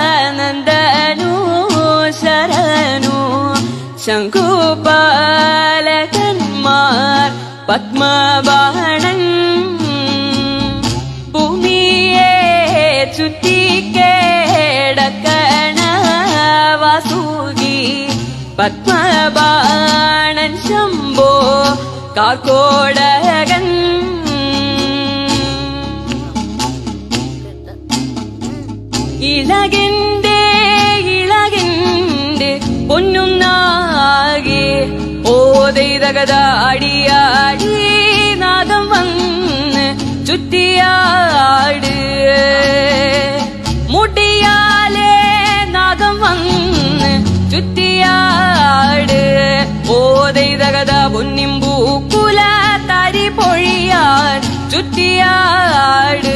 അഷ്ടനാഗങ്ങളാനന്ദനു ശരണു പത്മബാണൻ ഭൂമിയെ ചുറ്റിക്കേടക്കണ വാസുകി പത്മബാണൻ ശംഭോ കാക്കോടകൻ ഇളകിന്റെ ഇളകിന്റെ പൊന്നുന്നാകെ ഓതൈതകതാടിയാടി നാദം വന്ന് ചുറ്റിയാട്. മുടിയാലേ നാദം വന്ന് ചുറ്റിയാട്. ഓതൈതകത പൊന്നിമ്പൂക്കുല തരി പൊഴിയാൻ ചുറ്റിയാട്.